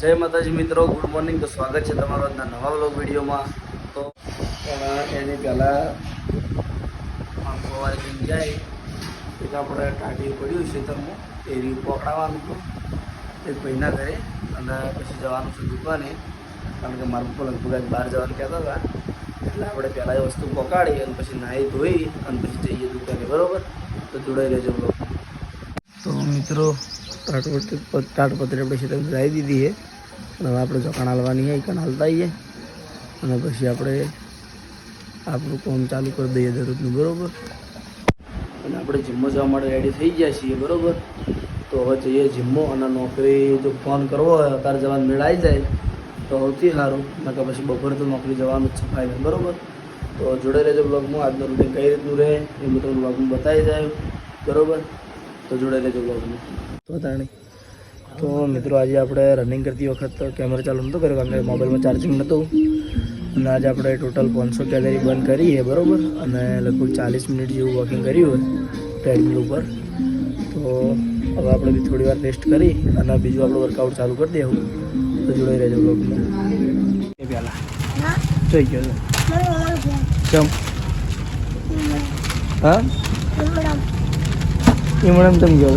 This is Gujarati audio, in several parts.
જય માતાજી મિત્રો ગુડ મોર્નિંગ તો સ્વાગત છે તમારો આજના નવા વ્લોગ વિડીયોમાં. તો એની પહેલાં જેમ જાય. એક આપણે ટાટી પડ્યું છે એ રીત પકડાવવાનું હતું. એક ભાઈના ઘરે, અને પછી જવાનું છે દુકાને. કારણ કે મારા પપ્પા લગભગ આજ બહાર જવાનું કહેતા હતા. એટલે આપણે પહેલાં એ વસ્તુ પકાડી, અને પછી નાહી ધોઈ, અને પછી જઈએ દુકાને, બરાબર? તો જોડાઈ રહેજો તો મિત્રો તાટપત્રી તાટપત્રી આપણે ખેતર લાવી દીધી છે. અને હવે આપણે ચોકાણ હાલવાની છે કણ હાલતા આવીએ. અને પછી આપણે આપણું કામ ચાલુ કરી દઈએ દરરોજનું, બરાબર? અને આપણે જીમમાં જવા માટે રેડી થઈ ગયા છીએ, બરાબર? તો હવે જઈએ જીમમાં અને નોકરી જો ફોન કરવો હોય, અત્યારે જવાનું મેળ આવી જાય, તો સૌથી સારું. નકર પછી બપોરે તો નોકરી જવાનું જ છે ફાયદા બરાબર? તો જોડે રહેજો બ્લોગમાં આજનું રૂટીન કઈ રીતનું રહે, એ હું તમને બ્લોગમાં બતાવી જાય બરાબર? તો જોડે રહેજો બ્લોગમાં તો તાણી તો મિત્રો આજે આપણે રનિંગ કરતી વખત કેમેરા ચાલુ નહોતો કર્યો કારણ કે મોબાઈલમાં ચાર્જિંગ નહોતું અને આજે આપણે ટોટલ પાંચસો કેલરી બંધ કરી છે બરાબર? અને લગભગ ચાલીસ મિનિટ જેવું વોકિંગ કર્યું ટ્રેડમિલ ઉપર. તો હવે આપણે બી થોડી વાર રેસ્ટ કરી અને બીજું આપણું વર્કઆઉટ ચાલુ કરી દેવું. તો જોડાઈ રહેજો બ્લોગમાં એ પહેલાં જોઈ ગયો. કેમ હા? એ મને એમ ચમ ગયો.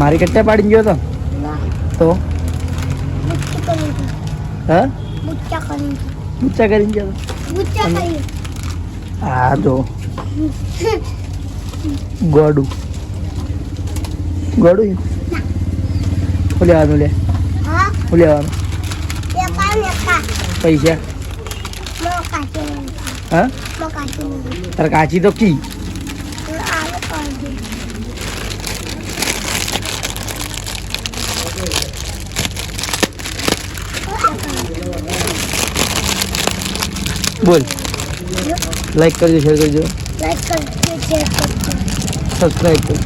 મારી કટ્ટા પાડી ગયો તો? તો? હા? ઊંચા કરીને ગયો હતો હા તો ગોડું. ગોડું શું લેવાનું લે. લેવાનું પૈસા. હા? તારે કાચી તો કી? બોલ. લાઈક કરજો શેર કરજો. સબસ્ક્રાઈબ કરજો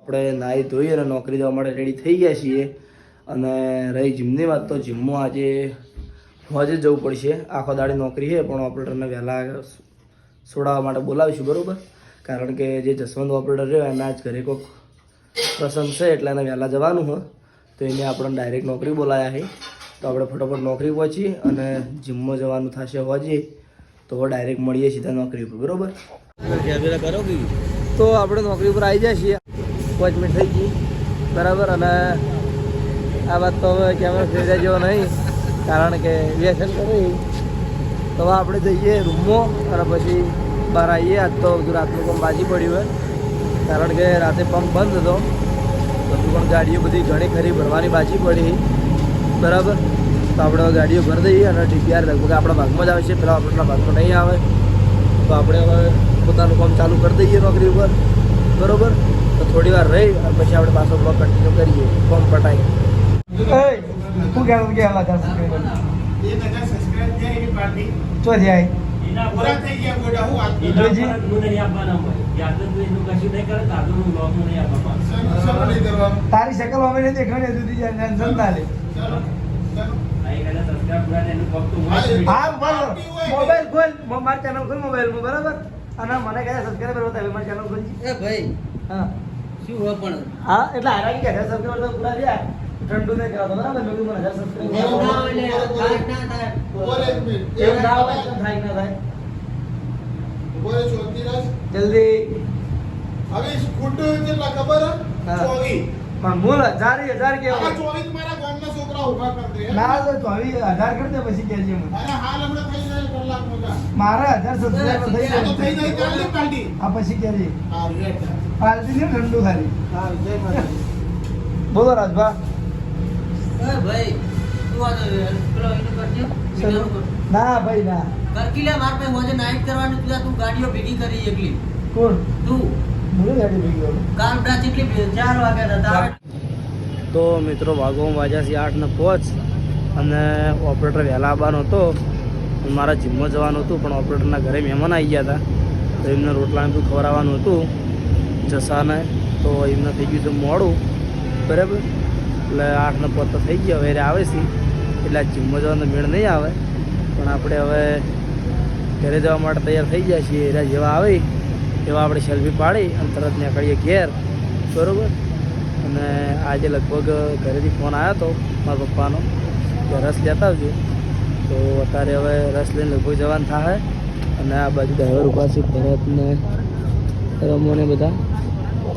આપણે નાહી ધોઈ અને નોકરી જવા માટે રેડી થઈ ગયા છીએ. અને રહી જીમની વાત તો જીમમાં આજે હોજે જ જવું પડશે. આખો દાડી નોકરી છે પણ ઓપરેટરને વહેલા છોડાવવા માટે બોલાવીશું બરાબર? કારણ કે જે જસવંત ઓપરેટર રહ્યો એના જ ઘરે કોઈક પ્રસંગ છે એટલે એને વહેલા જવાનું હોય તો એને આપણને ડાયરેક્ટ નોકરી બોલાયા છે. તો આપણે ફટાફટ નોકરી પહોંચી અને જીમમાં જવાનું થશે હોજી તો ડાયરેક્ટ મળીએ સીધા નોકરી ઉપર બરાબર? તો આપણે નોકરી ઉપર આવી જાય છીએ. પાંચ મિનિટ થઈ ગઈ. બરાબર અને આ વાત તો હવે કેમેરા ફેરવ્યા જેવો નહીં કારણ કે વ્યસન કરી તો આપણે જઈએ રૂમમાં અને પછી બહાર આવીએ. આજ તો બધું રાતનું પંપ બાજી પડ્યું હોય. કારણ કે રાતે પંપ બંધ હતો. બધું પણ ગાડીઓ બધી ઘણી ખરી ભરવાની બાજી પડી. બરાબર? તો આપણે ગાડીઓ ભરી દઈએ અને ટીપીઆર લગભગ આપણા ભાગમાં જ આવે છે. પેલા આપણા ભાગમાં નહીં આવે. તો આપણે હવે પોતાનું કામ ચાલુ કરી દઈએ નોકરી ઉપર. બરોબર? તો થોડી વાર રહી અને પછી આપણે પાછો બ્લોક કન્ટિન્યુ કરીએ. ફોર્મ પટાઈ. જાય તારી શકલ અમે નથી દેખાણી સુધી જનતા લે હા બસ મોબાઈલ ખોલ. મો- ચેનલ ખોલ મોબાઈલમાં બરાબર? અને મને કહે સબસ્ક્રાઈબર બતાવે મારી ચેનલ ખોલજી. એ ભાઈ હા. શું હોય પણ? હા એટલે હારા કે હજાર સબસ્ક્રાઈબર તો પૂરા થયા. ઠંડુ નહીં કરાતો બરાબર? મેં કીધું મને હજાર એવું ના હોય સબસ્ક્રાઈબર ને, થાય. ના થાય. હોય તો થાય કે હજાર થાય જલ્દી હા. પણ બોલ છોકરા ઊભા કરતે ના તો ચોવીસ હજાર કરતે પછી કહેજે મને. મારા હજાર સબસ્ક્રાઈબર થઈ જાય. આ પછી કહેજે. પાલતી ને ઠંડુ ખાલી. બોલો રાજભા. એ ભાઈ તું આ પેલો એનું કરજે, ના ભાઈ ના. કરકી લે, માર પાસે હોજે નાઈટ કરવાનું તું તું ગાડીઓ ભેગી કરી એકલી. કોણ? તું. તો મિત્રો વાગવામાં વાજાસી આઠને પહોંચ અને ઓપરેટર વહેલા આવવાનો હતો. મારા જીમમાં જવાનું હતું, પણ ઓપરેટરના ઘરે મહેમાન આવી ગયા હતા. તો એમને રોટલાને બધું ખવડાવવાનું હતું, જસાને. તો એમને થઈ ગયું હતું મોડું, બરાબર? એટલે આઠને ને તો થઈ ગયા હવે આવે છે. એટલે આ જીમમાં જવાનો મેળ નહીં આવે. પણ આપણે હવે ઘરે જવા માટે તૈયાર થઈ ગયા છીએ. એરા જેવા આવે. એવા આપણે સેલ્ફી પાડી અને તરત નીકળીએ ઘેર. બરાબર? અને આજે લગભગ ઘરેથી ફોન આવ્યો હતો મારા પપ્પાનો કે રસ લેતા આવજો. તો અત્યારે હવે રસ લઈને લગભગ જવાનું થાય અને આ બાજુ ડ્રાઈવર ઊભા છે ભરતને રમોને બધા.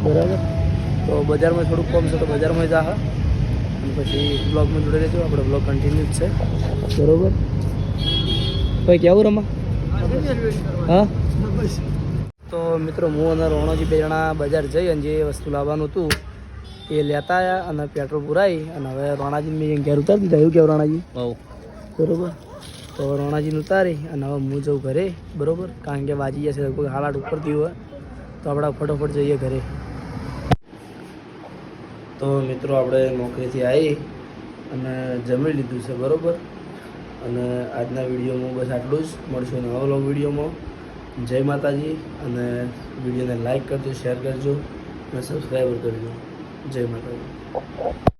બરાબર? તો બજારમાં થોડુંક કોમ છે તો બજારમાં જા અને પછી બ્લોગમાં જોડે રહેજો. આપણે બ્લોગ કન્ટિન્યુ છે. બરોબર? ભાઈ, કેવું રમા હા? તો મિત્રો હું અને રોણોજી બે જણા બજાર જઈ અને જે વસ્તુ લાવવાનું હતું એ લેતા આવ્યા અને પેટ્રોલ પુરાઈ અને હવે રોણાજી મેં ઘેર ઉતારી દીધા. એવું કેવું રોણાજી? બરોબર? તો રોણાજીને ઉતારી અને હવે હું જઉં ઘરે બરોબર? કારણ કે વાજી જશે લગભગ હાલ આઠ ઉપર થયું હોય તો આપણે ફટોફટ જઈએ ઘરે. તો મિત્રો આપણે નોકરીથી આવી અને જમી લીધું છે બરોબર? અને આજના વિડીયોમાં બસ આટલું જ. મળશું નવા વ્લોગ વિડીયોમાં. જય માતાજી અને વિડીયોને લાઇક કરજો શેર કરજો અને સબસ્ક્રાઈબર કરજો. જય માતાજી.